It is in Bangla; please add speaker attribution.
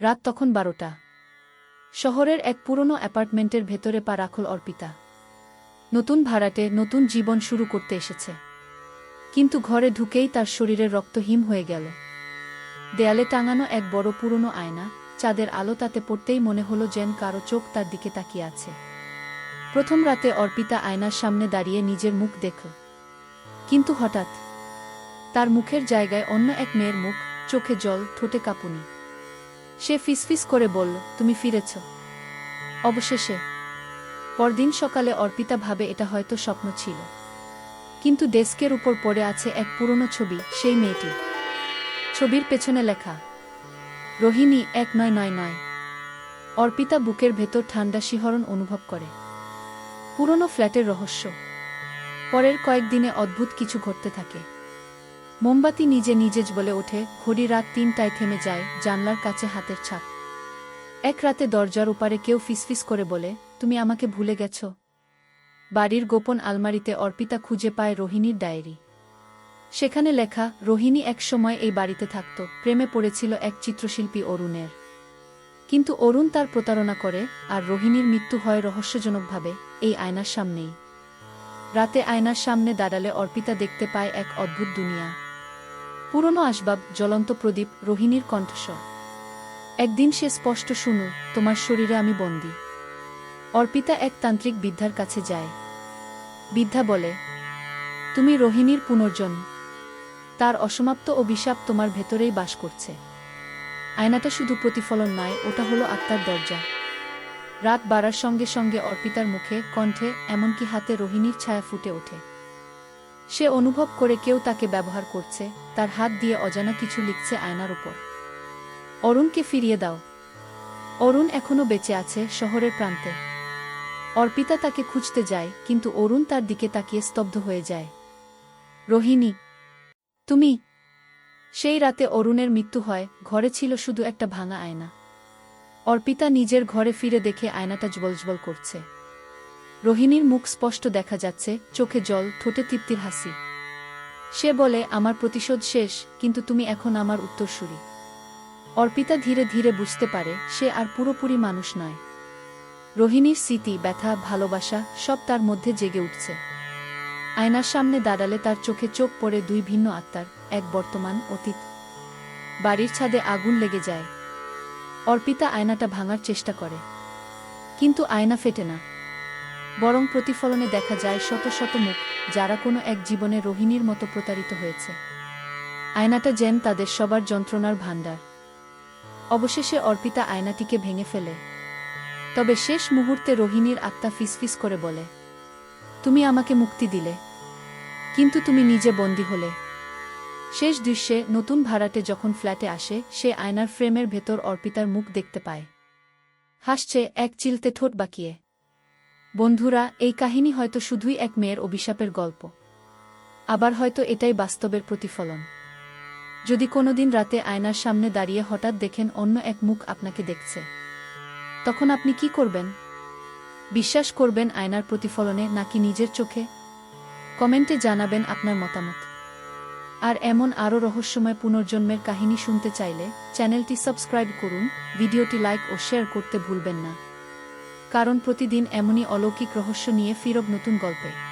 Speaker 1: রাত তখন বারোটা। শহরের এক পুরনো অ্যাপার্টমেন্টের ভেতরে পা রাখল অর্পিতা। নতুন ভাড়াটে নতুন জীবন শুরু করতে এসেছে। কিন্তু ঘরে ঢুকেই তার শরীরের রক্ত হিম হয়ে গেল। দেয়ালে টাঙানো এক বড় পুরনো আয়না চাঁদের আলো তাতে পড়তেই মনে হলো যেন কারও চোখ তার দিকে তাকিয়ে আছে। প্রথম রাতে অর্পিতা আয়নার সামনে দাঁড়িয়ে নিজের মুখ দেখল। কিন্তু হঠাৎ তার মুখের জায়গায় অন্য এক মেয়ের মুখ, চোখে জল, ঠোঁটে কাঁপুনি। সে ফিসফিস করে বলল, তুমি ফিরেছ। অবশেষে, পরদিন সকালে অর্পিতা ভাবে এটা হয়তো স্বপ্ন ছিল। কিন্তু ডেস্কের উপর পড়ে আছে এক পুরনো ছবি, সেই মেয়েটি। ছবির পেছনে লেখা, রোহিণী এক নয় নয় নয়। অর্পিতা বুকের ভেতর ঠান্ডা শিহরণ অনুভব করে। পুরনো ফ্ল্যাটের রহস্য। পরের কয়েকদিনে অদ্ভুত কিছু ঘটতে থাকে। মোমবাতি নিজে নিজেজ বলে ওঠে, ঘড়ি রাত তিনটায় থেমে যায়, জানলার কাছে হাতের ছাপ। এক রাতে দরজার উপারে কেউ ফিসফিস করে বলে, তুমি আমাকে ভুলে গেছ? বাড়ির গোপন আলমারিতে অর্পিতা খুঁজে পায় রোহিণীর ডায়েরি। সেখানে লেখা, রোহিণী এক সময় এই বাড়িতে থাকত, প্রেমে পড়েছিল এক চিত্রশিল্পী অরুণের। কিন্তু অরুণ তার প্রতারণা করে, আর রোহিণীর মৃত্যু হয় রহস্যজনকভাবে, এই আয়নার সামনেই। রাতে আয়নার সামনে দাঁড়ালে অর্পিতা দেখতে পায় এক অদ্ভুত দুনিয়া। পুরনো আসবাব জ্বলন্ত প্রদীপ রোহিণীর কণ্ঠস্বর। একদিন সে স্পষ্ট শুনু, তোমার শরীরে আমি বন্দী। অর্পিতা এক তান্ত্রিক বিদ্যার কাছে যায়। বিদ্যা বলে, তুমি রোহিণীর পুনর্জন্ম। তার অসমাপ্ত অভিশাপ তোমার ভেতরেই বাস করছে। আয়নাটা শুধু প্রতিফলন নয়, ওটা হলো আত্মার দরজা। রাত বাড়ার সঙ্গে সঙ্গে অর্পিতার মুখে, কণ্ঠে এমনকি হাতে রোহিণীর ছায়া ফুটে ওঠে। সে অনুভব করে কেউ তাকে ব্যবহার করছে, তার হাত দিয়ে অজানা কিছু লিখছে আয়নার উপর। অরুণকে ফিরিয়ে দাও। অরুণ এখনও বেঁচে আছে শহরের প্রান্তে। অর্পিতা তাকে খুঁজতে যায়, কিন্তু অরুণ তার দিকে তাকিয়ে স্তব্ধ হয়ে যায়। রোহিণী, তুমি? সেই রাতে অরুণের মৃত্যু হয়, ঘরে ছিল শুধু একটা ভাঙা আয়না। অর্পিতা নিজের ঘরে ফিরে দেখে আয়নাটা জ্বলজ্বল করছে। রোহিণীর মুখ স্পষ্ট দেখা যাচ্ছে, চোখে জল, ঠোঁটে তৃপ্তির হাসি। সে বলে, আমার প্রতিশোধ শেষ, কিন্তু তুমি এখন আমার উত্তরসূরি। অর্পিতা ধীরে ধীরে বুঝতে পারে, সে আর পুরোপুরি মানুষ নয়। রোহিণীর স্মৃতি, ব্যথা, ভালোবাসা, সব তার মধ্যে জেগে উঠছে। আয়নার সামনে দাঁড়ালে তার চোখে চোখ পড়ে দুই ভিন্ন আত্মার, এক বর্তমান অতীত। বাড়ির ছাদে আগুন লেগে যায়। অর্পিতা আয়নাটা ভাঙার চেষ্টা করে। কিন্তু আয়না ফেটে না। বরং প্রতিফলনে দেখা যায় শত শত মুখ, যারা কোনো এক জীবনে রোহিণীর মতো প্রতারিত হয়েছে। আয়নাটা যেন তাদের সবার যন্ত্রণার ভাণ্ডার। অবশেষে অর্পিতা আয়নাটিকে ভেঙে ফেলে। তবে শেষ মুহূর্তে রোহিণীর আত্মা ফিসফিস করে বলে, তুমি আমাকে মুক্তি দিলে। কিন্তু তুমি নিজে বন্দী হলে। শেষ দৃশ্যে নতুন ভাড়াটে যখন ফ্ল্যাটে আসে, সে আয়নার ফ্রেমের ভেতর অর্পিতার মুখ দেখতে পায়। হাসছে, এক চিলতে ঠোঁট বাকিয়ে। বন্ধুরা, এই কাহিনী হয়তো শুধুই এক মেয়ের অভিশাপের গল্প। আবার হয়তো এটাই বাস্তবের প্রতিফলন। যদি কোনোদিন রাতে আয়নার সামনে দাঁড়িয়ে হঠাৎ দেখেন অন্য এক মুখ আপনাকে দেখছে, তখন আপনি কি করবেন? বিশ্বাস করবেন আয়নার প্রতিফলনে নাকি নিজের চোখে? কমেন্টে জানাবেন আপনার মতামত। আর এমন আরও রহস্যময় পুনর্জন্মের কাহিনী শুনতে চাইলে চ্যানেলটি সাবস্ক্রাইব করুন, ভিডিওটি লাইক ও শেয়ার করতে ভুলবেন না। কারণ প্রতিদিন এমনই অলৌকিক রহস্য নিয়ে ফিরব নতুন গল্পে।